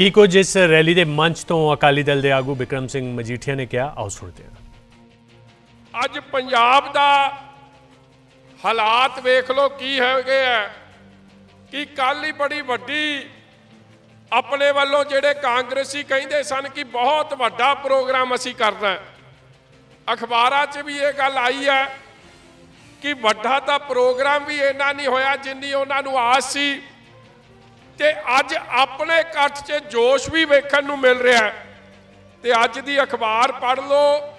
ਕੀ ਕੁਝ ਇਸ ਰੈਲੀ ਦੇ ਮੰਚ ਤੋਂ ਅਕਾਲੀ ਦਲ ਦੇ ਆਗੂ ਵਿਕਰਮ ਸਿੰਘ ਮਜੀਠੀਆ ਨੇ ਕਿਹਾ? ਆਓ ਸੁਣਦੇ ਹਾਂ। ਅੱਜ ਪੰਜਾਬ ਦਾ ਹਾਲਾਤ ਵੇਖ ਲਓ ਕੀ ਹੈਗੇ ਆ। ਕਿ ਕੱਲ ਹੀ ਬੜੀ ਵੱਡੀ ਆਪਣੇ ਵੱਲੋਂ ਜਿਹੜੇ ਕਾਂਗਰਸੀ ਕਹਿੰਦੇ ਸਨ ਕਿ ਬਹੁਤ ਵੱਡਾ ਪ੍ਰੋਗਰਾਮ ਅਸੀਂ ਕਰਨਾ ਅਖਬਾਰਾਂ 'ਚ ਵੀ ਇਹ ਗੱਲ ਆਈ ਹੈ ਕਿ ਵੱਡਾ ਤਾਂ ਪ੍ਰੋਗਰਾਮ ਵੀ ਇੰਨਾ ਨਹੀਂ ਹੋਇਆ ਜਿੰਨੀ ਉਹਨਾਂ ਨੂੰ ਆਸ ਸੀ। ਤੇ ਅੱਜ ਆਪਣੇ ਇਕੱਠ 'ਚ ਜੋਸ਼ ਵੀ ਵੇਖਣ ਨੂੰ ਮਿਲ ਰਿਹਾ ਹੈ। ਤੇ ਅੱਜ ਦੀ ਅਖਬਾਰ ਪੜ੍ਹ ਲਓ।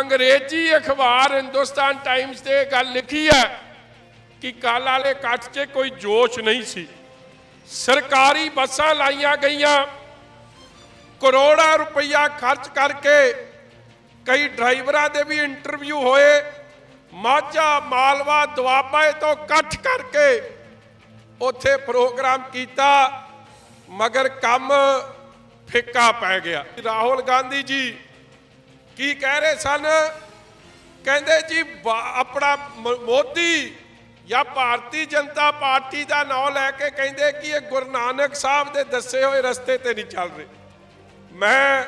ਅੰਗਰੇਜ਼ੀ ਅਖਬਾਰ ਹਿੰਦੁਸਤਾਨ ਟਾਈਮਸ ਤੇ ਗੱਲ ਲਿਖੀ ਹੈ ਕਿ ਕੱਲ ਵਾਲੇ ਇਕੱਠ 'ਚ ਕੋਈ ਜੋਸ਼ ਨਹੀਂ ਸੀ। ਸਰਕਾਰੀ ਬੱਸਾਂ ਲਾਈਆਂ ਗਈਆਂ। ਕਰੋੜਾਂ ਰੁਪਈਆ ਖਰਚ ਕਰਕੇ ਕਈ ਡਰਾਈਵਰਾਂ ਦੇ ਵੀ ਇੰਟਰਵਿਊ ਹੋਏ। ਮਾਝਾ ਮਾਲਵਾ ਦੁਆਬਾ ਤੋਂ ਇਕੱਠ ਕਰਕੇ ਉੱਥੇ ਪ੍ਰੋਗਰਾਮ ਕੀਤਾ, ਮਗਰ ਕੰਮ ਫਿੱਕਾ ਪੈ ਗਿਆ। ਰਾਹੁਲ ਗਾਂਧੀ ਜੀ ਕੀ ਕਹਿ ਰਹੇ ਸਨ? ਕਹਿੰਦੇ ਜੀ ਆਪਣਾ ਮੋਦੀ ਜਾਂ ਭਾਰਤੀ ਜਨਤਾ ਪਾਰਟੀ ਦਾ ਨਾਮ ਲੈ ਕੇ ਕਹਿੰਦੇ ਕਿ ਇਹ ਗੁਰੂ ਨਾਨਕ ਸਾਹਿਬ ਦੇ ਦੱਸੇ ਹੋਏ ਰਸਤੇ ਤੇ ਨਹੀਂ ਚੱਲ ਰਹੇ। ਮੈਂ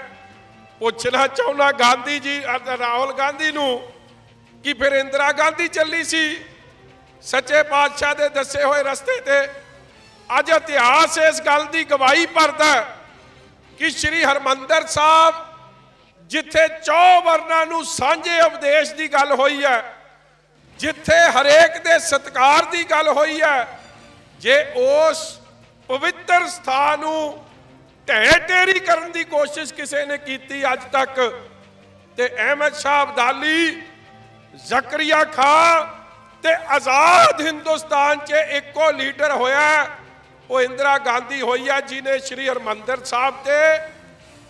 ਪੁੱਛਣਾ ਚਾਹੁੰਦਾ ਗਾਂਧੀ ਜੀ ਰਾਹੁਲ ਗਾਂਧੀ ਨੂੰ ਕਿ ਫਿਰ ਇੰਦਰਾ ਗਾਂਧੀ ਚੱਲੀ ਸੀ? ਸੱਚੇ ਪਾਤਸ਼ਾਹ ਦੇ ਦੱਸੇ ਹੋਏ ਰਸਤੇ ਤੇ ਅੱਜ ਇਤਿਹਾਸ ਇਸ ਗੱਲ ਦੀ ਗਵਾਹੀ ਭਰਦਾ ਕਿ ਸ੍ਰੀ ਹਰਮੰਦਰ ਸਾਹਿਬ, ਜਿੱਥੇ ਚੌ ਵਰਨਾ ਨੂੰ ਸਾਂਝੇ ਉਪਦੇਸ਼ ਦੀ ਗੱਲ ਹੋਈ ਹੈ, ਜਿੱਥੇ ਹਰੇਕ ਦੇ ਸਤਕਾਰ ਦੀ ਗੱਲ ਹੋਈ ਹੈ, ਜੇ ਉਸ ਪਵਿੱਤਰ ਸਥਾਨ ਨੂੰ ਢਹਿ ਢੇਰੀ ਕਰਨ ਦੀ ਕੋਸ਼ਿਸ਼ ਕਿਸੇ ਨੇ ਕੀਤੀ ਅੱਜ ਤੱਕ, ਤੇ ਅਹਿਮਦ ਸ਼ਾਹ ਅਬਦਾਲੀ, ਜ਼ਕਰੀਆ ਖਾਨ ਤੇ ਆਜ਼ਾਦ ਹਿੰਦੁਸਤਾਨ 'ਚ ਇੱਕੋ ਲੀਡਰ ਹੋਇਆ ਉਹ ਇੰਦਰਾ ਗਾਂਧੀ ਹੋਈ ਹੈ ਜਿਨੇ ਸ੍ਰੀ ਹਰਮੰਦਰ ਸਾਹਿਬ ਤੇ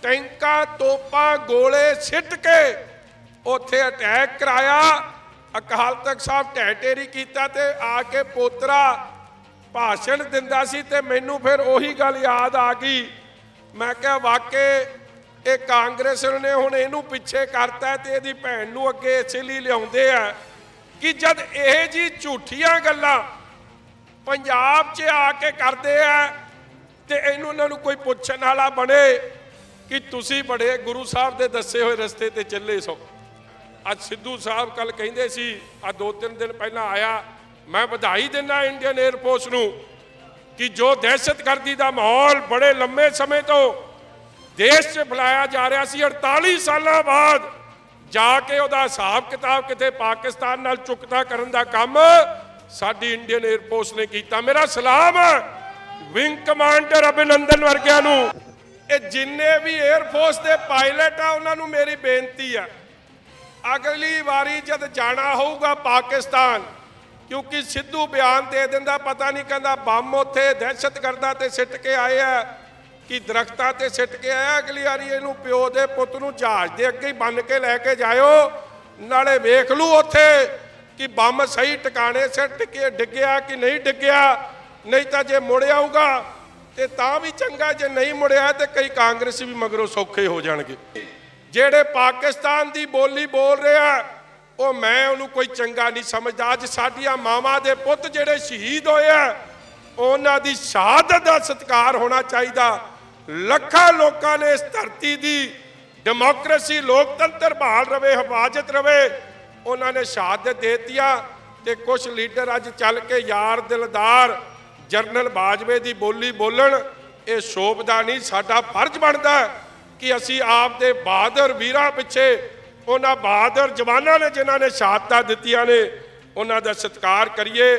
ਟੈਂਕਾਂ, ਤੋਪਾਂ, ਗੋਲੇ ਸਿੱਟ ਕੇ ਉੱਥੇ ਅਟੈਕ ਕਰਾਇਆ। ਅਕਾਲ ਤਖਤ ਸਾਹਿਬ ਢਹਿ ਢੇਰੀ ਕੀਤਾ ਤੇ ਆ ਕੇ ਪੋਤਰਾ ਭਾਸ਼ਣ ਦਿੰਦਾ ਸੀ ਤੇ ਮੈਨੂੰ ਫਿਰ ਉਹੀ ਗੱਲ ਯਾਦ ਆ ਗਈ। ਮੈਂ ਕਿਹਾ ਵਾਕੇ ਇਹ ਕਾਂਗਰਸ ਨੇ ਹੁਣ ਇਹਨੂੰ ਪਿੱਛੇ ਕਰਤਾ ਤੇ ਇਹਦੀ ਭੈਣ ਨੂੰ ਅੱਗੇ ਇਸੇ ਲਈ ਲਿਆਉਂਦੇ ਆ। ਕਿ ਜਦ ਇਹ ਜੀ ਝੂਠੀਆਂ ਗੱਲਾਂ ਪੰਜਾਬ 'ਚ ਆ ਕੇ ਕਰਦੇ ਆ ਤੇ ਇਹਨੂੰ ਉਹਨਾਂ ਨੂੰ ਕੋਈ ਪੁੱਛਣ ਵਾਲਾ ਬਣੇ ਕਿ ਤੁਸੀਂ ਬੜੇ ਗੁਰੂ ਸਾਹਿਬ ਦੇ ਦੱਸੇ ਹੋਏ ਰਸਤੇ ਤੇ ਚੱਲੇ ਸੋ। ਅੱਜ ਸਿੱਧੂ ਸਾਹਿਬ ਕੱਲ ਕਹਿੰਦੇ ਸੀ, ਆ ਦੋ ਤਿੰਨ ਦਿਨ ਪਹਿਲਾਂ ਆਇਆ, ਮੈਂ ਵਧਾਈ ਦਿੰਦਾ ਇੰਡੀਅਨ 에ਅਰਫੋਰਸ ਨੂੰ ਕਿ ਜੋ ਦਹਿਸ਼ਤਗਰਦੀ ਦਾ ਮਾਹੌਲ ਬੜੇ ਲੰਮੇ ਸਮੇਂ ਤੋਂ ਦੇਸ਼ 'ਚ ਫੈਲਾਇਆ ਜਾ ਰਿਹਾ ਸੀ 48 ਸਾਲਾਂ ਬਾਅਦ ਜਾ ਕੇ ਉਹਦਾ ਹਿਸਾਬ ਕਿਤਾਬ ਕਿਤੇ ਪਾਕਿਸਤਾਨ ਨਾਲ ਚੁਕਤਾ ਕਰਨ ਦਾ ਕੰਮ ਸਾਡੀ ਇੰਡੀਅਨ 에ਅਰਫੋਰਸ ਨੇ ਕੀਤਾ। ਮੇਰਾ ਸਲਾਮ ਵਿੰਗ ਕਮਾਂਡਰ ਅਭਿਨੰਦਨ ਵਰਗਿਆਂ ਨੂੰ। ਇਹ ਜਿੰਨੇ ਵੀ 에ਅਰਫੋਰਸ ਦੇ ਪਾਇਲਟ ਆ, ਉਹਨਾਂ ਨੂੰ ਮੇਰੀ ਬੇਨਤੀ ਆ। ਅਗਲੀ ਵਾਰੀ ਜਦ ਜਾਣਾ ਹੋਊਗਾ ਪਾਕਿਸਤਾਨ, ਕਿਉਂਕਿ ਸਿੱਧੂ ਬਿਆਨ ਦੇ ਦਿੰਦਾ, ਪਤਾ ਨਹੀਂ ਕਹਿੰਦਾ ਬੰਮ ਉੱਥੇ ਦਹਿਸ਼ਤਗਰਦਾਂ ਤੇ ਸਿੱਟ ਕੇ ਆਏ ਆ। ਕਿ ਦਰਖਤਾਂ ਤੇ ਸਿੱਟ ਕੇ ਆਇਆ ਅਗਲੀ ਵਾਰੀ ਇਹਨੂੰ ਪਿਓ ਦੇ ਪੁੱਤ ਨੂੰ ਜਹਾਜ਼ ਦੇ ਅੱਗੇ ਹੀ ਬੰਨ ਕੇ ਲੈ ਕੇ ਜਾਇਓ। ਨਾਲੇ ਵੇਖ ਲੂ ਉੱਥੇ ਕਿ ਬੰਮ ਸਹੀ ਟਿਕਾਣੇ ਸਿੱਟ ਕੇ ਡਿੱਗਿਆ ਕਿ ਨਹੀਂ ਡਿੱਗਿਆ, ਨਹੀਂ ਤਾਂ ਜੇ ਮੁੜ ਆਊਗਾ ਤੇ ਤਾਂ ਵੀ ਚੰਗਾ, ਜੇ ਨਹੀਂ ਮੁੜਿਆ ਤੇ ਕਈ ਕਾਂਗਰਸ ਵੀ ਮਗਰੋਂ ਸੌਖੇ ਹੋ ਜਾਣਗੇ। ਜਿਹੜੇ ਪਾਕਿਸਤਾਨ ਦੀ ਬੋਲੀ ਬੋਲ ਰਿਹਾ, ਉਹ ਮੈਂ ਉਹਨੂੰ ਕੋਈ ਚੰਗਾ ਨਹੀਂ ਸਮਝਦਾ। ਅੱਜ ਸਾਡੀਆਂ ਮਾਵਾਂ ਦੇ ਪੁੱਤ ਜਿਹੜੇ ਸ਼ਹੀਦ ਹੋਏ ਆ, ਉਹਨਾਂ ਦੀ ਸ਼ਹਾਦਤ ਦਾ ਸਤਿਕਾਰ ਹੋਣਾ ਚਾਹੀਦਾ। ਲੱਖਾਂ ਲੋਕਾਂ ਨੇ ਇਸ ਧਰਤੀ ਦੀ ਡੈਮੋਕ੍ਰੇਸੀ, ਲੋਕਤੰਤਰ ਬਹਾਲ ਰਵੇ, ਹਿਫਾਜ਼ਤ ਰਵੇ, ਉਹਨਾਂ ਨੇ ਸ਼ਹਾਦਤ ਦੇਤੀਆਂ ਤੇ ਕੁਝ ਲੀਡਰ ਅੱਜ ਚੱਲ ਕੇ ਯਾਰ ਦਿਲਦਾਰ ਜਰਨਲ ਬਾਜਵੇ ਦੀ ਬੋਲੀ ਬੋਲਣ, ਇਹ ਸ਼ੋਭਦਾ ਨਹੀਂ, ਸਾਡਾ ਫਰਜ਼ ਬਣਦਾ ਕਿ ਅਸੀਂ ਆਪ ਦੇ ਬਹਾਦਰ ਵੀਰਾਂ ਪਿੱਛੇ, ਉਹਨਾਂ ਬਹਾਦਰ ਜਵਾਨਾਂ ਨੇ ਜਿਨ੍ਹਾਂ ਨੇ ਸ਼ਹਾਦਤਾਂ ਦਿੱਤੀਆਂ ਨੇ, ਉਹਨਾਂ ਦਾ ਸਤਿਕਾਰ ਕਰੀਏ।